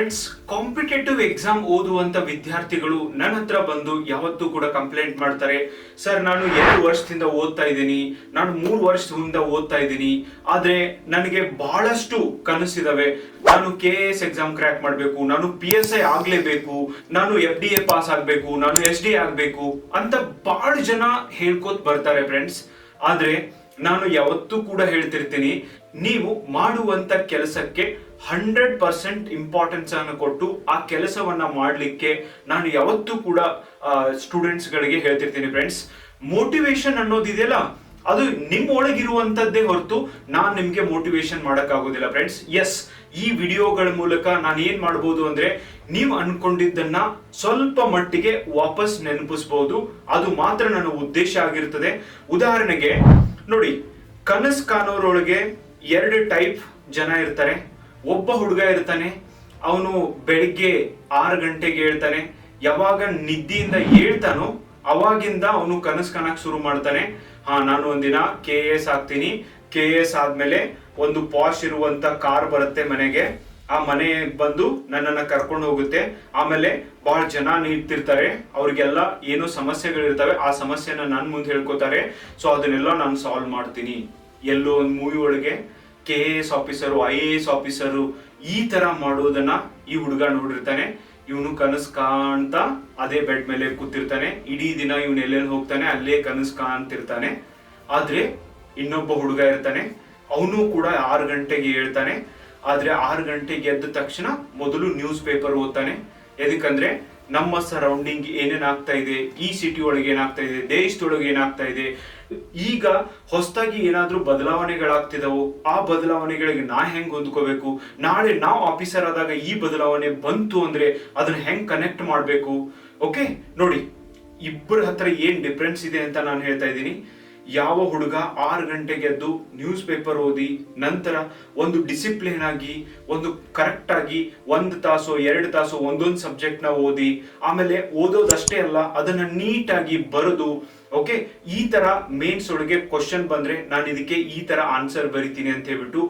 Friends competitive exam ಓದುವಂತ ವಿದ್ಯಾರ್ಥಿಗಳು ನನ್ನ ಹತ್ರ ಬಂದು ಯಾವತ್ತೂ ಕೂಡ ಕಂಪ್ಲೇಂಟ್ ಮಾಡ್ತಾರೆ. ಸರ್ ನಾನು ಎರಡು ವರ್ಷದಿಂದ ಓದ್ತಾ ಇದ್ದೀನಿ. ನಾನು ಮೂರು ವರ್ಷದಿಂದ ಓದ್ತಾ ಇದ್ದೀನಿ. ಆದ್ರೆ ನನಗೆ ಬಹಳಷ್ಟು ಕನಸಿದಾವೆ ನಾನು ಕೆ ಎಸ್ ಎಕ್ಸಾಮ್ ಕ್ರ್ಯಾಕ್ ಮಾಡಬೇಕು. ನಾನು ಪಿ ಎಸ್ ಐ ಆಗ್ಲೇಬೇಕು. ನಾನು ಎಫ್ ಡಿ ಎ ಪಾಸ್ ಆಗಬೇಕು. ನಾನು ಎಸ್ ಡಿ ಆಗ್ಬೇಕು. ಅಂತ ಬಹಳ ಜನ ಹೇಳ್ಕೊತ್ ಬರ್ತಾರೆ ಫ್ರೆಂಡ್ಸ್ ಆದ್ರೆ ನಾನು ಯಾವತ್ತೂ ಕೂಡ ಹೇಳ್ತಿರ್ತೀನಿ, ನೀವು ಮಾಡುವಂತ ಕೆಲಸಕ್ಕೆ ಹಂಡ್ರೆಡ್ ಪರ್ಸೆಂಟ್ ಇಂಪಾರ್ಟೆನ್ಸ್ ಅನ್ನು ಕೊಟ್ಟು ಆ ಕೆಲಸವನ್ನ ಮಾಡಲಿಕ್ಕೆ ನಾನು ಯಾವತ್ತೂ ಕೂಡ ಸ್ಟೂಡೆಂಟ್ಸ್ ಗಳಿಗೆ ಹೇಳ್ತಿರ್ತೀನಿ ಫ್ರೆಂಡ್ಸ್ ಮೋಟಿವೇಶನ್ ಅನ್ನೋದಿದೆಯಲ್ಲ ಅದು ನಿಮ್ಮ ಒಳಗಿರುವಂಥದ್ದೇ ಹೊರತು ನಾನ್ ನಿಮಗೆ ಮೋಟಿವೇಶನ್ ಮಾಡೋಕ್ಕಾಗೋದಿಲ್ಲ ಫ್ರೆಂಡ್ಸ್ ಎಸ್ ಈ ವಿಡಿಯೋಗಳ ಮೂಲಕ ನಾನು ಏನ್ ಮಾಡ್ಬೋದು ಅಂದ್ರೆ ನೀವು ಅನ್ಕೊಂಡಿದ್ದನ್ನ ಸ್ವಲ್ಪ ಮಟ್ಟಿಗೆ ವಾಪಸ್ ನೆನಪಿಸ್ಬೋದು. ಅದು ಮಾತ್ರ ನನ್ನ ಉದ್ದೇಶ ಆಗಿರ್ತದೆ. ಉದಾಹರಣೆಗೆ, ನೋಡಿ, ಕನಸ್ ಕಾಣೋರೊಳಗೆ ಎರಡು ಟೈಪ್ ಜನ ಇರ್ತಾರೆ. ಒಬ್ಬ ಹುಡುಗ ಇರ್ತಾನೆ, ಅವನು ಬೆಳಿಗ್ಗೆ ಆರು ಗಂಟೆಗೆ ಹೇಳ್ತಾನೆ, ಯಾವಾಗ ನಿದ್ದೆಯಿಂದ ಹೇಳ್ತಾನೋ ಅವಾಗಿಂದ ಅವನು ಕನಸು ಕಾಣಕ್ ಶುರು ಮಾಡ್ತಾನೆ. ಹಾ, ನಾನು ಒಂದಿನ ಕೆ ಎಸ್ ಆಗ್ತೀನಿ. ಕೆ ಎಸ್ ಆದ್ಮೇಲೆ ಒಂದು ಪಾಶ್ ಇರುವಂತ ಕಾರ್ ಬರುತ್ತೆ ಮನೆಗೆ. ಆ ಮನೆ ಬಂದು ನನ್ನನ್ನ ಕರ್ಕೊಂಡು ಹೋಗುತ್ತೆ. ಆಮೇಲೆ ಬಹಳ ಜನ ನಿಂತಿರ್ತಾರೆ. ಅವ್ರಿಗೆಲ್ಲ ಏನೋ ಸಮಸ್ಯೆಗಳಿರ್ತವೆ. ಆ ಸಮಸ್ಯೆನ ನನ್ನ ಮುಂದೆ ಹೇಳ್ಕೊತಾರೆ. ಸೊ ಅದನ್ನೆಲ್ಲ ನಾನು ಸಾಲ್ವ್ ಮಾಡ್ತೀನಿ. ಎಲ್ಲೋ ಒಂದು ಮೂವಿ ಒಳಗೆ K A S officer I A S officer ಈ ತರ ಮಾಡೋದನ್ನ ಈ ಹುಡುಗ ನೋಡಿರ್ತಾನೆ ಇವನು ಕನಸು ಕಾಣ್ತಾ ಅದೇ ಬೆಡ್ ಮೇಲೆ ಕೂತಿರ್ತಾನೆ. ಇಡೀ ದಿನ ಇವನು ಎಲ್ಲೆಲ್ಲಿ ಹೋಗ್ತಾನೆ ಅಲ್ಲೇ ಕನಸು ಕಾಣ್ತಿರ್ತಾನೆ. ಆದ್ರೆ ಇನ್ನೊಬ್ಬ ಹುಡುಗ ಇರ್ತಾನೆ. ಅವನು ಕೂಡ ಆರು ಗಂಟೆಗೆ ಹೇಳ್ತಾನೆ. ಆದ್ರೆ ಆರು ಗಂಟೆಗೆ ಎದ್ದ ತಕ್ಷಣ ಮೊದಲು ನ್ಯೂಸ್ ಪೇಪರ್ ಓದ್ತಾನೆ. ಎದಕ್ಕಂದ್ರೆ ನಮ್ಮ ಸರೌಂಡಿಂಗ್ ಏನೇನಾಗ್ತಾ ಇದೆ, ಈ ಸಿಟಿ ಒಳಗೆ ಏನಾಗ್ತಾ ಇದೆ, ದೇಶದೊಳಗೆ ಏನಾಗ್ತಾ ಇದೆ ಈಗ ಹೊಸದಾಗಿ ಏನಾದ್ರೂ ಬದಲಾವಣೆಗಳಾಗ್ತಿದಾವೋ, ಆ ಬದಲಾವಣೆಗಳಿಗೆ ನಾ ಹೆಂಗ್ ಹೊಂದ್ಕೋಬೇಕು? ನಾಳೆ ನಾವು ಆಫೀಸರ್ ಆದಾಗ ಈ ಬದಲಾವಣೆ ಬಂತು ಅಂದ್ರೆ ಅದನ್ನ ಹೆಂಗ್ ಕನೆಕ್ಟ್ ಮಾಡ್ಬೇಕು? ಓಕೆ ನೋಡಿ, ಇಬ್ಬರ ಹತ್ರ ಏನ್ ಡಿಫ್ರೆನ್ಸ್ ಇದೆ ಅಂತ ನಾನು ಹೇಳ್ತಾ ಇದ್ದೀನಿ. ಯಾವ ಹುಡುಗ ಆರು ಗಂಟೆಗೆ ಎದ್ದು ನ್ಯೂಸ್ ಪೇಪರ್ ಓದಿ ನಂತರ ಒಂದು ಡಿಸಿಪ್ಲಿನ್ ಆಗಿ, ಒಂದು ಕರೆಕ್ಟ್ ಆಗಿ ಒಂದು ತಾಸು, ಎರಡು ತಾಸು ಒಂದೊಂದು ಸಬ್ಜೆಕ್ಟ್ನ ಓದಿ, ಆಮೇಲೆ ಓದೋದಷ್ಟೇ ಅಲ್ಲ, ಅದನ್ನ ನೀಟಾಗಿ ಬರೆದು ಓಕೆ ಈ ತರ ಮೇನ್ಸ್ ಒಳಗೆ ಕ್ವಶನ್ ಬಂದ್ರೆ ನಾನು ಇದಕ್ಕೆ ಈ ತರ ಆನ್ಸರ್ ಬರಿತೀನಿ ಅಂತ ಹೇಳ್ಬಿಟ್ಟು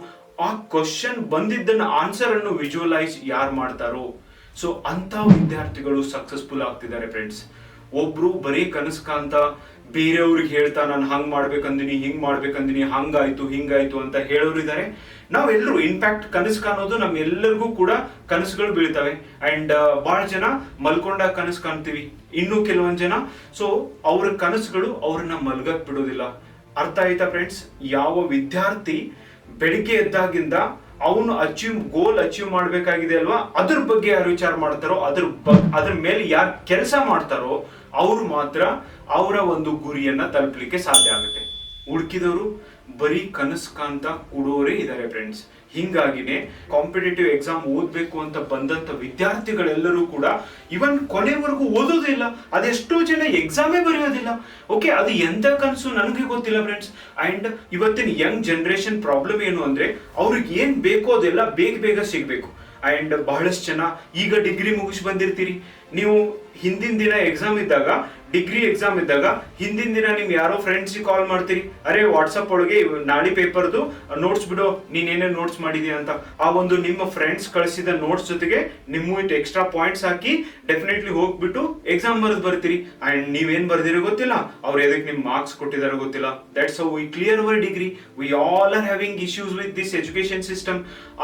ಆ ಕ್ವಶನ್ ಬಂದಿದ್ದನ್ನ ಆನ್ಸರ್ ಅನ್ನು ವಿಜುವಲೈಸ್ ಯಾರು ಮಾಡ್ತಾರೋ? ಸೊ ಅಂತ ವಿದ್ಯಾರ್ಥಿಗಳು ಸಕ್ಸಸ್ಫುಲ್ ಆಗ್ತಿದ್ದಾರೆ ಫ್ರೆಂಡ್ಸ್ ಒಬ್ರು ಬರೀ ಕನಸು ಕಾಂತ ಬೇರೆಯವ್ರಿಗೆ ಹೇಳ್ತಾ ನಾನು ಹಂಗ್ ಮಾಡ್ಬೇಕಂದಿನಿ, ಹಿಂಗ್ ಮಾಡ್ಬೇಕಂದಿನಿ, ಹಂಗಾಯ್ತು, ಹಿಂಗಾಯ್ತು ಅಂತ ಹೇಳೋರು ಇದ್ದಾರೆ ನಾವೆಲ್ಲರೂ ಇನ್ಫ್ಯಾಕ್ಟ್ ಕನಸು ಕಾಣೋದು ನಮ್ಮೆಲ್ಲರಿಗೂ ಕೂಡ ಕನಸುಗಳು ಬೀಳ್ತವೆ. ಅಂಡ್ ಬಹಳ ಜನ ಮಲ್ಕೊಂಡ ಕನಸು ಕಾಣ್ತೀವಿ. ಇನ್ನು ಕೆಲವೊಂದ್ ಜನ. ಸೊ ಅವ್ರ ಕನಸುಗಳು ಅವ್ರನ್ನ ಮಲ್ಗಕ್ ಬಿಡೋದಿಲ್ಲ. ಅರ್ಥ ಆಯ್ತಾ ಫ್ರೆಂಡ್ಸ್ ಯಾವ ವಿದ್ಯಾರ್ಥಿ ಬೆಳಿಗ್ಗೆ ಎದ್ದಾಗಿಂದ ಅವನು ಅಚೀವ್ ಗೋಲ್ ಅಚೀವ್ ಮಾಡ್ಬೇಕಾಗಿದೆ ಅಲ್ವಾ? ಅದ್ರ ಬಗ್ಗೆ ಯಾರು ವಿಚಾರ ಮಾಡ್ತಾರೋ, ಅದ್ರ ಬಗ್, ಅದ್ರ ಮೇಲೆ ಯಾರು ಕೆಲಸ ಮಾಡ್ತಾರೋ ಅವ್ರು ಮಾತ್ರ ಅವರ ಒಂದು ಗುರಿಯನ್ನ ತಲುಪಲಿಕ್ಕೆ ಸಾಧ್ಯ ಆಗುತ್ತೆ. ಹುಡುಕಿದವರು ಬರೀ ಕನಸು ಕಾಂತ ಕೊಡೋರೇ ಇದ್ದಾರೆ ಫ್ರೆಂಡ್ಸ್ ಹಿಂಗಾಗಿನೇ ಕಾಂಪಿಟೇಟಿವ್ ಎಕ್ಸಾಮ್ ಓದ್ಬೇಕು ಅಂತ ಬಂದಂತ ವಿದ್ಯಾರ್ಥಿಗಳೆಲ್ಲರೂ ಕೂಡ ಇವನ್ ಕೊನೆವರೆಗೂ ಓದೋದಿಲ್ಲ ಅದೆಷ್ಟೋ ಜನ ಎಕ್ಸಾಮೇ ಬರೆಯೋದಿಲ್ಲ. ಓಕೆ ಅದು ಎಂತ ಕನಸು ನನಗೆ ಗೊತ್ತಿಲ್ಲ ಫ್ರೆಂಡ್ಸ್ ಅಂಡ್ ಇವತ್ತಿನ ಯಂಗ್ ಜನರೇಷನ್ ಪ್ರಾಬ್ಲಮ್ ಏನು ಅಂದ್ರೆ ಅವ್ರಿಗೆ ಏನ್ ಬೇಕೋ ಅದೆಲ್ಲ ಬೇಗ ಬೇಗ ಸಿಗ್ಬೇಕು. ಅಂಡ್ ಬಹಳಷ್ಟು ಜನ ಈಗ ಡಿಗ್ರಿ ಮುಗಿಸಿ ಬಂದಿರ್ತೀರಿ. ನೀವು ಹಿಂದಿನ ದಿನ ಎಕ್ಸಾಮ್ ಇದ್ದಾಗ ಡಿಗ್ರಿ ಎಕ್ಸಾಮ್ ಇದ್ದಾಗ ಹಿಂದಿನ ದಿನ ನಿಮ್ಗೆ ಯಾರೋ ಫ್ರೆಂಡ್ಸ್ ಕಾಲ್ ಮಾಡ್ತೀರಿ. ಅರೆ ವಾಟ್ಸಪ್ ಒಳಗೆ ನಾಳೆ ಪೇಪರ್ದು ನೋಟ್ಸ್ ಬಿಡು ನೀನೇನೇ ನೋಟ್ಸ್ ಮಾಡಿದೀಯ ಅಂತ. ಆ ಒಂದು ನಿಮ್ಮ ಫ್ರೆಂಡ್ಸ್ ಕಳಿಸಿದ ನೋಟ್ಸ್ ಜೊತೆಗೆ ನಿಮ್ಮ ಇಟ್ಟು ಎಕ್ಸ್ಟ್ರಾ ಪಾಯಿಂಟ್ಸ್ ಹಾಕಿ ಡೆಫಿನೆಟ್ಲಿ ಹೋಗ್ಬಿಟ್ಟು ಎಕ್ಸಾಮ್ ಬರೆದು ಬರ್ತೀರಿ. ಅಂಡ್ ನೀವೇನ್ ಬರ್ದಿರೋ ಗೊತ್ತಿಲ್ಲ. ಅವ್ರು ಎದಕ್ಕೆ ನಿಮ್ ಮಾರ್ಕ್ಸ್ ಕೊಟ್ಟಿದಾರೋ ಗೊತ್ತಿಲ್ಲ. That's we clear our degree we all are having issues with this education system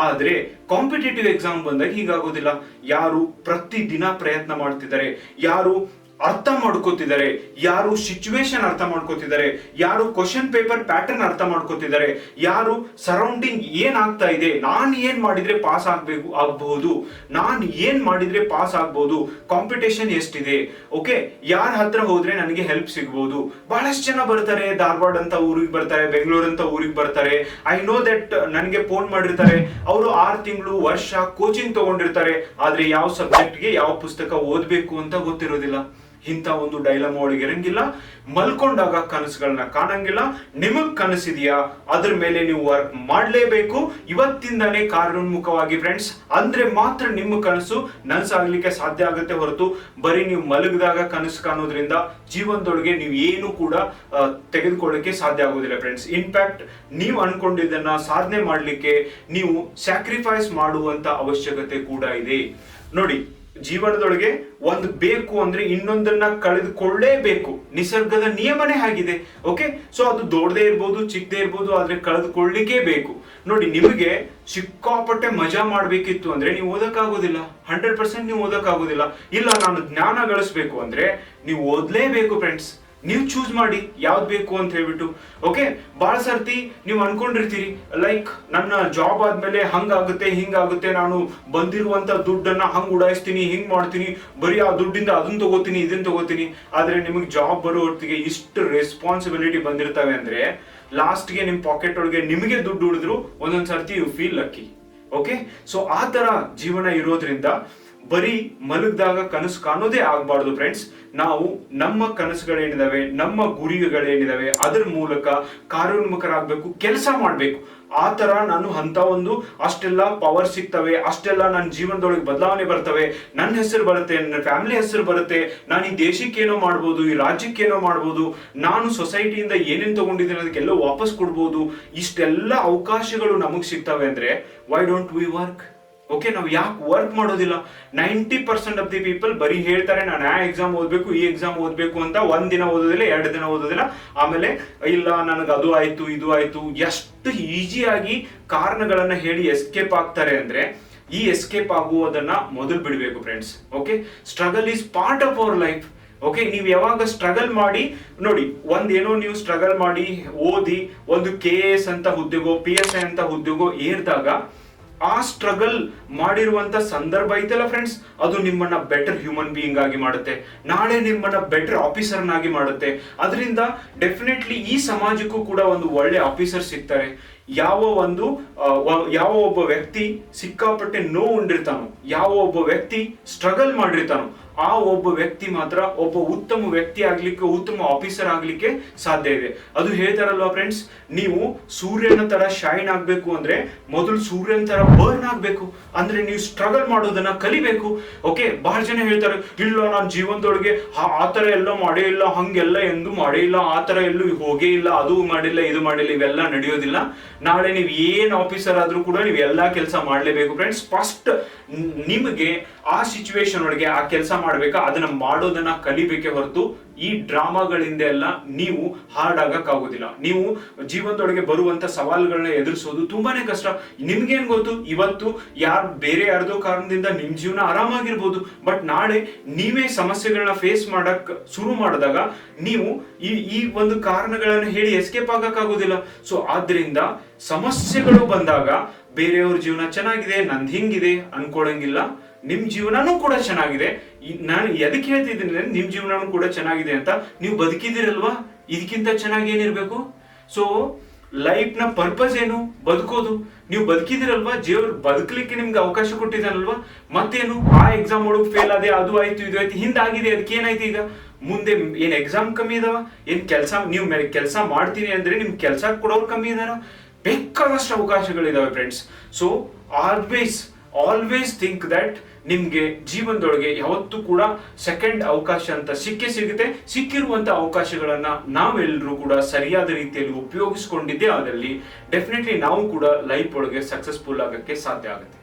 ಆದ್ರೆ ಕಾಂಪಿಟೇಟಿವ್ ಎಕ್ಸಾಮ್ ಬಂದಾಗ ಹೀಗಾಗೋದಿಲ್ಲ. ಯಾರು ಪ್ರತಿ ದಿನ ಪ್ರಯತ್ನ ಮಾಡ್ತಿದ್ದಾರೆ. ಯಾರು ಅರ್ಥ ಮಾಡ್ಕೋತಿದ್ದಾರೆ, ಯಾರು ಸಿಚುವೇಶನ್ ಅರ್ಥ ಮಾಡ್ಕೋತಿದ್ದಾರೆ, ಯಾರು ಕ್ವಶನ್ ಪೇಪರ್ ಪ್ಯಾಟರ್ನ್ ಅರ್ಥ ಮಾಡ್ಕೋತಿದ್ದಾರೆ, ಯಾರು ಸರೌಂಡಿಂಗ್ ಏನ್ ಆಗ್ತಾ ಇದೆ, ನಾನು ಏನ್ ಮಾಡಿದ್ರೆ ಪಾಸ್ ಆಗ್ಬೇಕು ಆಗಬಹುದು, ನಾನು ಏನ್ ಮಾಡಿದ್ರೆ ಪಾಸ್ ಆಗ್ಬಹುದು ಕಾಂಪಿಟೇಷನ್ ಎಷ್ಟಿದೆ ಓಕೆ ಯಾರ ಹತ್ರ ಹೋದ್ರೆ ನನಗೆ ಹೆಲ್ಪ್ ಸಿಗ್ಬೋದು. ಬಹಳಷ್ಟು ಜನ ಬರ್ತಾರೆ, ಧಾರವಾಡ ಅಂತ ಊರಿಗೆ ಬರ್ತಾರೆ, ಬೆಂಗಳೂರು ಅಂತ ಊರಿಗೆ ಬರ್ತಾರೆ. ಐ ನೋ ದಟ್ ನನಗೆ ಫೋನ್ ಮಾಡಿರ್ತಾರೆ. ಅವರು ಆರು ತಿಂಗಳು ವರ್ಷ ಕೋಚಿಂಗ್ ತಗೊಂಡಿರ್ತಾರೆ. ಆದ್ರೆ ಯಾವ ಸಬ್ಜೆಕ್ಟ್ಗೆ ಯಾವ ಪುಸ್ತಕ ಓದ್ಬೇಕು ಅಂತ ಗೊತ್ತಿರೋದಿಲ್ಲ. ಇಂಥ ಒಂದು ಡೈಲಮ್ ಒಳಗೆ ಇರಂಗಿಲ್ಲ. ಮಲ್ಕೊಂಡಾಗ ಕನಸುಗಳನ್ನ ಕಾಣಂಗಿಲ್ಲ. ನಿಮಗ್ ಕನಸಿದೆಯಾ? ಅದ್ರ ಮೇಲೆ ನೀವು ವರ್ಕ್ ಮಾಡಲೇಬೇಕು. ಇವತ್ತಿಂದಾನೇ ಕಾರ್ಯೋನ್ಮುಖವಾಗಿ ಫ್ರೆಂಡ್ಸ್ ಅಂದ್ರೆ ಮಾತ್ರ ನಿಮ್ಮ ಕನಸು ನನ್ಸಾಗ್ಲಿಕ್ಕೆ ಸಾಧ್ಯ ಆಗುತ್ತೆ ಹೊರತು ಬರೀ ನೀವು ಮಲಗಿದಾಗ ಕನಸು ಕಾಣೋದ್ರಿಂದ ಜೀವನದೊಳಗೆ ನೀವು ಏನು ಕೂಡ ತೆಗೆದುಕೊಳ್ಳಕ್ಕೆ ಸಾಧ್ಯ ಆಗೋದಿಲ್ಲ ಫ್ರೆಂಡ್ಸ್ ಇನ್ಫ್ಯಾಕ್ಟ್ ನೀವು ಅನ್ಕೊಂಡಿದ್ದನ್ನ ಸಾಧನೆ ಮಾಡಲಿಕ್ಕೆ ನೀವು ಸ್ಯಾಕ್ರಿಫೈಸ್ ಮಾಡುವಂತ ಅವಶ್ಯಕತೆ ಕೂಡ ಇದೆ. ನೋಡಿ ಜೀವನದೊಳಗೆ ಒಂದು ಬೇಕು ಅಂದ್ರೆ ಇನ್ನೊಂದನ್ನ ಕಳೆದುಕೊಳ್ಳೇಬೇಕು. ನಿಸರ್ಗದ ನಿಯಮನೇ ಆಗಿದೆ ಓಕೆ ಸೊ ಅದು ದೊಡ್ಡದೇ ಇರ್ಬೋದು, ಚಿಕ್ಕದೇ ಇರ್ಬೋದು, ಆದ್ರೆ ಕಳೆದುಕೊಳ್ಳಿಕ್ಕೇ ಬೇಕು. ನೋಡಿ, ನಿಮಗೆ ಸಿಕ್ಕಾಪಟ್ಟೆ ಮಜಾ ಮಾಡ್ಬೇಕಿತ್ತು ಅಂದ್ರೆ ನೀವು ಓದಕ್ಕಾಗೋದಿಲ್ಲ. ಹಂಡ್ರೆಡ್ ಪರ್ಸೆಂಟ್ ನೀವು ಓದಕ್ಕಾಗೋದಿಲ್ಲ. ಇಲ್ಲ, ನಾನು ಜ್ಞಾನ ಗಳಿಸ್ಬೇಕು ಅಂದ್ರೆ ನೀವು ಓದ್ಲೇಬೇಕು ಫ್ರೆಂಡ್ಸ್ ನೀವು ಚೂಸ್ ಮಾಡಿ ಯಾವ್ದು ಬೇಕು ಅಂತ ಹೇಳ್ಬಿಟ್ಟು. ಓಕೆ ಬಹಳ ಸರ್ತಿ ನೀವು ಅನ್ಕೊಂಡಿರ್ತೀರಿ ಲೈಕ್ ನನ್ನ ಜಾಬ್ ಆದ್ಮೇಲೆ ಹಂಗಾಗುತ್ತೆ, ಹಿಂಗಾಗುತ್ತೆ, ನಾನು ಬಂದಿರುವಂತ ದುಡ್ಡನ್ನ ಹಂಗ್ ಉಡಾಯಿಸ್ತೀನಿ, ಹಿಂಗ್ ಮಾಡ್ತೀನಿ, ಬರೀ ಆ ದುಡ್ಡಿಂದ ಅದನ್ನ ತಗೋತೀನಿ ಇದನ್ನ ತಗೋತೀನಿ. ಆದ್ರೆ ನಿಮಗೆ ಜಾಬ್ ಬರೋ ಹೊತ್ತಿಗೆ ಇಷ್ಟು ರೆಸ್ಪಾನ್ಸಿಬಿಲಿಟಿ ಬಂದಿರ್ತವೆ ಅಂದ್ರೆ ಲಾಸ್ಟ್ಗೆ ನಿಮ್ ಪಾಕೆಟ್ ಒಳಗೆ ನಿಮಗೆ ದುಡ್ಡು ಉಳಿದ್ರು ಒಂದೊಂದ್ ಸರ್ತಿ you feel lucky okay so ಆ ತರ ಜೀವನ ಇರೋದ್ರಿಂದ ಬರೀ ಮಲಗಿದಾಗ ಕನಸು ಕಾಣೋದೇ ಆಗಬಾರ್ದು ಫ್ರೆಂಡ್ಸ್ ನಾವು ನಮ್ಮ ಕನಸುಗಳೇನಿದಾವೆ, ನಮ್ಮ ಗುರಿಗಳೇನಿದಾವೆ, ಅದರ ಮೂಲಕ ಕಾರ್ಯೋನ್ಮುಖರಾಗಬೇಕು, ಕೆಲಸ ಮಾಡಬೇಕು. ಆ ಥರ ನಾನು ಅಂತ ಒಂದು ಅಷ್ಟೆಲ್ಲ ಪವರ್ ಸಿಗ್ತವೆ, ಅಷ್ಟೆಲ್ಲ ನನ್ನ ಜೀವನದೊಳಗೆ ಬದಲಾವಣೆ ಬರ್ತವೆ. ನನ್ನ ಹೆಸರು ಬರುತ್ತೆ, ನನ್ನ ಫ್ಯಾಮಿಲಿ ಹೆಸರು ಬರುತ್ತೆ. ನಾನು ಈ ದೇಶಕ್ಕೇನೋ ಮಾಡ್ಬೋದು, ಈ ರಾಜ್ಯಕ್ಕೇನೋ ಮಾಡ್ಬೋದು. ನಾನು ಸೊಸೈಟಿಯಿಂದ ಏನೇನು ತಗೊಂಡಿದ್ದೀನಿ ಅದಕ್ಕೆಲ್ಲ ವಾಪಸ್ ಕೊಡ್ಬೋದು. ಇಷ್ಟೆಲ್ಲ ಅವಕಾಶಗಳು ನಮಗೆ ಸಿಗ್ತವೆ ಅಂದ್ರೆ why don't we work okay ನಾವು ಯಾಕೆ ವರ್ಕ್ ಮಾಡೋದಿಲ್ಲ? Ninety percent of the people ಬರೀ ಹೇಳ್ತಾರೆ, ನಾನು ಆ ಎಕ್ಸಾಮ್ ಓದಬೇಕು, ಈ ಎಕ್ಸಾಮ್ ಓದಬೇಕು ಅಂತ ಒಂದ್ ದಿನ ಓದೋದಿಲ್ಲ, ಎರಡು ದಿನ ಓದೋದಿಲ್ಲ. ಆಮೇಲೆ, ಇಲ್ಲ, ನನಗೆ ಅದು ಆಯ್ತು, ಇದು ಆಯ್ತು. ಎಷ್ಟು ಈಸಿಯಾಗಿ ಕಾರಣಗಳನ್ನ ಹೇಳಿ ಎಸ್ಕೇಪ್ ಆಗ್ತಾರೆ ಅಂದ್ರೆ, ಈ ಎಸ್ಕೇಪ್ ಆಗುವುದನ್ನ ಮೊದಲು ಬಿಡಬೇಕು friends okay struggle is part of our life okay ನೀವು ಯಾವಾಗ ಸ್ಟ್ರಗಲ್ ಮಾಡಿ, ನೋಡಿ ಒಂದೇನೋ ನೀವು ಸ್ಟ್ರಗಲ್ ಮಾಡಿ, ಓದಿ, ಒಂದು ಕೆ ಎಸ್ ಅಂತ ಹುದ್ದೆಗೋ ಪಿ ಎಸ್ ಐ ಅಂತ ಹುದ್ದೆಗೋ ಏರಿದಾಗ ಆ ಸ್ಟ್ರಗಲ್ ಮಾಡಿರುವಂತ ಸಂದರ್ಭ ಐತಲ್ಲ ಫ್ರೆಂಡ್ಸ್ ಅದು ನಿಮ್ಮನ್ನ ಬೆಟರ್ ಹ್ಯೂಮನ್ ಬೀಯಿಂಗ್ ಆಗಿ ಮಾಡುತ್ತೆ. ನಾಳೆ ನಿಮ್ಮನ್ನ ಬೆಟರ್ ಆಫೀಸರ್ನಾಗಿ ಮಾಡುತ್ತೆ. ಅದರಿಂದ ಡೆಫಿನೆಟ್ಲಿ ಈ ಸಮಾಜಕ್ಕೂ ಕೂಡ ಒಂದು ಒಳ್ಳೆ ಆಫೀಸರ್ ಸಿಗ್ತಾರೆ. ಯಾವ ಒಂದು ಯಾವ ಒಬ್ಬ ವ್ಯಕ್ತಿ ಸಿಕ್ಕಾಪಟ್ಟೆ ನೋವು ಉಂಡಿರ್ತಾನೋ ಯಾವ ಒಬ್ಬ ವ್ಯಕ್ತಿ ಸ್ಟ್ರಗಲ್ ಮಾಡಿರ್ತಾನೋ, ಆ ಒಬ್ಬ ವ್ಯಕ್ತಿ ಮಾತ್ರ ಒಬ್ಬ ಉತ್ತಮ ವ್ಯಕ್ತಿ ಆಗ್ಲಿಕ್ಕೆ, ಉತ್ತಮ ಆಫೀಸರ್ ಆಗ್ಲಿಕ್ಕೆ ಸಾಧ್ಯ ಇದೆ. ಅದು ಹೇಳ್ತಾರಲ್ವಾ ಫ್ರೆಂಡ್ಸ್ ನೀವು ಸೂರ್ಯನ ತರ ಶೈನ್ ಆಗ್ಬೇಕು ಅಂದ್ರೆ ಮೊದಲು ಸೂರ್ಯನ ತರ ಬರ್ನ್ ಆಗ್ಬೇಕು. ಅಂದ್ರೆ ನೀವು ಸ್ಟ್ರಗಲ್ ಮಾಡೋದನ್ನ ಕಲಿಬೇಕು. ಓಕೆ ಬಹಳ ಜನ ಹೇಳ್ತಾರೆ, ಇಲ್ಲ ನಾನು ಜೀವನದೊಳಗೆ ಆ ತರ ಎಲ್ಲ ಮಾಡೇ ಇಲ್ಲ, ಹಂಗೆಲ್ಲ ಎಂದು ಮಾಡೇ ಇಲ್ಲ, ಆ ತರ ಎಲ್ಲೂ ಹೋಗೇ ಇಲ್ಲ, ಅದು ಮಾಡಿಲ್ಲ, ಇದು ಮಾಡಿಲ್ಲ, ಇವೆಲ್ಲ ನಡೆಯೋದಿಲ್ಲ. ನಾಳೆ ನೀವು ಏನ್ ಆಫೀಸರ್ ಆದ್ರೂ ಕೂಡ ನೀವು ಎಲ್ಲಾ ಕೆಲಸ ಮಾಡಲೇಬೇಕು ಫ್ರೆಂಡ್ಸ್ ಫಸ್ಟ್ ನಿಮಗೆ ಆ ಸಿಚುವೇಶನ್ ಒಳಗೆ ಆ ಕೆಲಸ ಮಾಡಬೇಕಾ? ಅದನ್ನ ಮಾಡೋದನ್ನ ಕಲಿಬೇಕೆ ಹೊರತು ಈ ಡ್ರಾಮಾಗಳಿಂದ ಎಲ್ಲ ನೀವು ಹಾರ್ಡ್ ಆಗಕ್ಕಾಗೋದಿಲ್ಲ. ನೀವು ಜೀವನದೊಳಗೆ ಬರುವಂತ ಸವಾಲುಗಳನ್ನ ಎದುರಿಸೋದು ತುಂಬಾನೇ ಕಷ್ಟ. ನಿಮ್ಗೇನ್ ಗೊತ್ತು? ಇವತ್ತು ಯಾರು, ಬೇರೆ ಯಾರ್ದೋ ಕಾರಣದಿಂದ ನಿಮ್ ಜೀವನ ಆರಾಮಾಗಿರ್ಬೋದು. ಬಟ್ ನಾಳೆ ನೀವೇ ಸಮಸ್ಯೆಗಳನ್ನ ಫೇಸ್ ಮಾಡಕ್ ಶುರು ಮಾಡಿದಾಗ ನೀವು ಈ ಈ ಒಂದು ಕಾರಣಗಳನ್ನ ಹೇಳಿ ಎಸ್ಕೇಪ್ ಆಗಕ್ಕಾಗೋದಿಲ್ಲ. ಸೊ ಆದ್ರಿಂದ ಸಮಸ್ಯೆಗಳು ಬಂದಾಗ ಬೇರೆಯವ್ರ ಜೀವನ ಚೆನ್ನಾಗಿದೆ, ನಂದ್ ಹಿಂಗಿದೆ ಅನ್ಕೊಳಂಗಿಲ್ಲ. ನಿಮ್ ಜೀವನನೂ ಕೂಡ ಚೆನ್ನಾಗಿದೆ. ನಾನು ಎದಕ್ಕೆ ಹೇಳ್ತಿದ್ದೀನಿ ಅಂದ್ರೆ ನಿಮ್ಮ ಜೀವನನೂ ಕೂಡ ಚೆನ್ನಾಗಿದೆ ಅಂತ ನೀವು ಬದುಕಿದಿರಲ್ವಾ ಇದಕ್ಕಿಂತ ಚೆನ್ನಾಗಿ ಏನಿರ್ಬೇಕು? ಸೊ ಲೈಫ್ನ ಪರ್ಪಸ್ ಏನು? ಬದುಕೋದು. ನೀವು ಬದುಕಿದಿರಲ್ವಾ ಜೀವ ಬದುಕಲಿಕ್ಕೆ ನಿಮ್ಗೆ ಅವಕಾಶ ಕೊಟ್ಟಿದ್ದಾನಲ್ವಾ? ಮತ್ತೇನು? ಆ ಎಕ್ಸಾಮ್ ಒಳಗೆ ಫೇಲ್ ಅದೇ ಅದು ಆಯ್ತು, ಇದು ಆಯ್ತು, ಹಿಂದಾಗಿದೆ, ಅದಕ್ಕೆ ಏನಾಯ್ತು ಈಗ? ಮುಂದೆ ಏನ್ ಎಕ್ಸಾಮ್ ಕಮ್ಮಿ ಇದಾವ? ಏನ್ ಕೆಲಸ, ನೀವು ಕೆಲಸ ಮಾಡ್ತೀನಿ ಅಂದ್ರೆ ನಿಮ್ ಕೆಲಸ ಕೊಡೋರು ಕಮ್ಮಿ ಇದಾರ? ಬೇಕಾದಷ್ಟು ಅವಕಾಶಗಳಿದಾವೆ friends so always always think that ನಿಮ್ಗೆ ಜೀವನದೊಳಗೆ ಯಾವತ್ತೂ ಕೂಡ ಸೆಕೆಂಡ್ ಅವಕಾಶ ಅಂತ ಸಿಕ್ಕೇ ಸಿಗುತ್ತೆ. ಸಿಕ್ಕಿರುವಂತ ಅವಕಾಶಗಳನ್ನ ನಾವೆಲ್ಲರೂ ಕೂಡ ಸರಿಯಾದ ರೀತಿಯಲ್ಲಿ ಉಪಯೋಗಿಸ್ಕೊಂಡಿದ್ದೇ ಆದಲ್ಲಿ ಡೆಫಿನೆಟ್ಲಿ ನಾವು ಕೂಡ ಲೈಫ್ ಒಳಗೆ ಸಕ್ಸಸ್ಫುಲ್ ಆಗಕ್ಕೆ ಸಾಧ್ಯ ಆಗುತ್ತೆ.